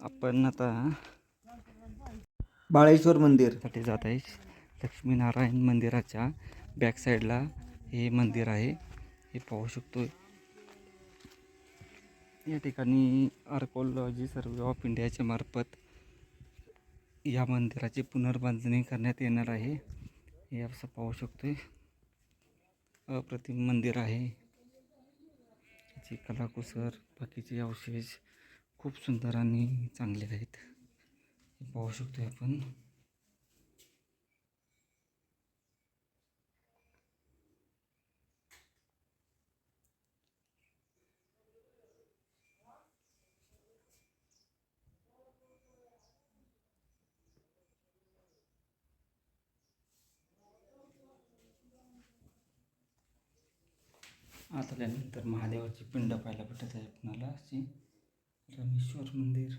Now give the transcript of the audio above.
आपण आता बाळेश्वर मंदिर. साठी जात आहे. लक्ष्मीनारायण मंदिराच्या बॅक साईडला हे मंदिर आहे. हे पाहू शकतो या ठिकाणी आर्कोलॉजी सर्वे ऑफ इंडियाच्या मार्फत या मंदिराची पुनर्बांधणी करण्यात येणार आहे. हे असं पाहू शकतोय. अप्रतिम मंदिर आहे. याची कलाकुसर बाकीचे अवशेष खूप सुंदर आणि चांगले आहेत. हे पाहू शकतो आपण. आत आल्यानंतर महादेवाची पिंड पाहायला भेटत आहे आपणाला अशी. रामेश्वर मंदिर